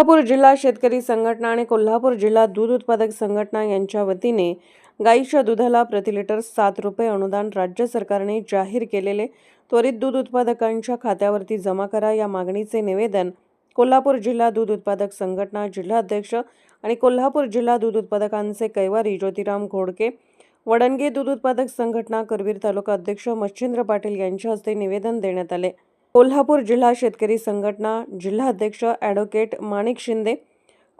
कोल्हापूर जिल्हा शेतकरी संघटना आणि कोल्हापूर जिल्हा दूध उत्पादक संघटना यांच्या वतीने गाईच्या दुधाला प्रति लिटर सात रुपये अनुदान राज्य सरकारने जाहीर केलेले त्वरित दूध उत्पादकांच्या खात्यावरती जमा करा या मागणीचे निवेदन कोल्हापूर जिल्हा दूध उत्पादक संघटना जिल्हाध्यक्ष आणि कोल्हापूर जिल्हा दूध उत्पादकांचे कैवारी ज्योतिराम घोडके वडणगे दूध उत्पादक संघटना करवीर तालुका अध्यक्ष मच्छिंद्र पाटील यांच्या हस्ते निवेदन देण्यात आले. कोल्हापूर जिल्हा शेतकरी संघटना जिल्हाध्यक्ष ॲडव्होकेट माणिक शिंदे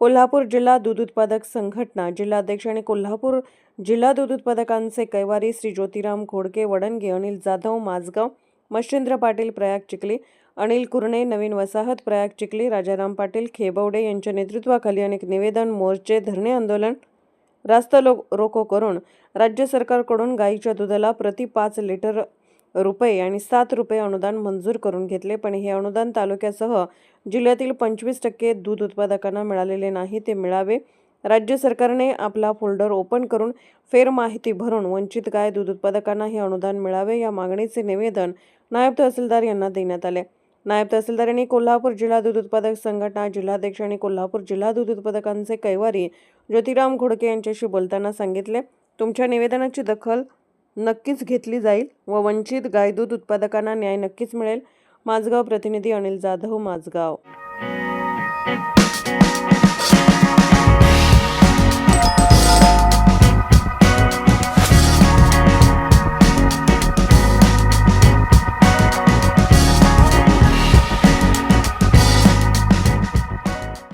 कोल्हापूर जिल्हा दूध उत्पादक संघटना जिल्हाध्यक्ष आणि कोल्हापूर जिल्हा दूध उत्पादकांचे कैवारी श्री ज्योतिराम घोडके वडणगे अनिल जाधव माझगाव मच्छिंद्र पाटील प्रयाग चिखली अनिल कुरणे नवीन वसाहत प्रयाग चिखली राजाराम पाटील खेबवडे यांच्या नेतृत्वाखाली अनेक निवेदन मोर्चे धरणे आंदोलन रास्त लो रोको करून राज्य सरकारकडून गाईच्या दुधाला प्रति पाच लिटर रुपये आणि सात रुपये अनुदान मंजूर करून घेतले पण हे अनुदान तालुक्यासह जिल्ह्यातील पंचवीस टक्के दूध उत्पादकांना मिळालेले नाही ते मिळावे. राज्य सरकारने आपला फोल्डर ओपन करून फेर माहिती भरून वंचित गाय दूध उत्पादकांना हे अनुदान मिळावे या मागणीचे निवेदन नायब तहसीलदार यांना देण्यात आले. नायब तहसीलदार यांनी कोल्हापूर जिल्हा दूध उत्पादक संघटना जिल्हाध्यक्ष आणि कोल्हापूर जिल्हा दूध उत्पादकांचे कैवारी ज्योतिराम घोडके यांच्याशी बोलताना सांगितले. तुमच्या निवेदनाची दखल नक्कीच घेतली जाईल व वंचित गाय दूध उत्पादकांना न्याय नक्कीच मिळेल. माझगाव प्रतिनिधी अनिल जाधव माझगाव.